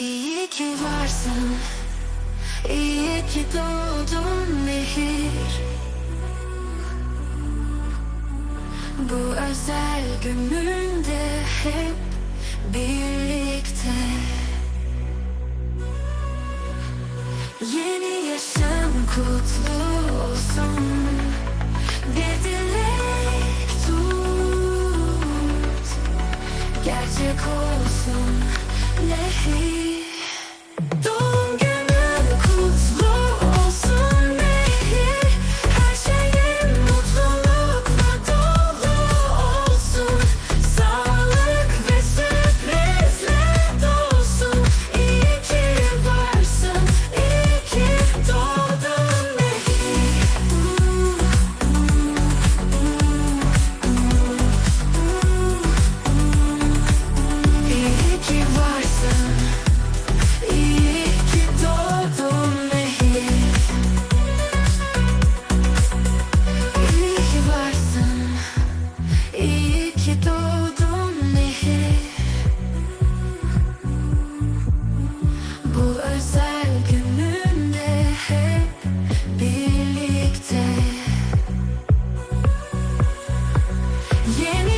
İyi ki varsın İyi ki doğdun nehir. Bu özel gününde hep birlikte. Yeni yaşam kutlu olsun. Bir dilek tut Gerçek olsun nehir Yeah.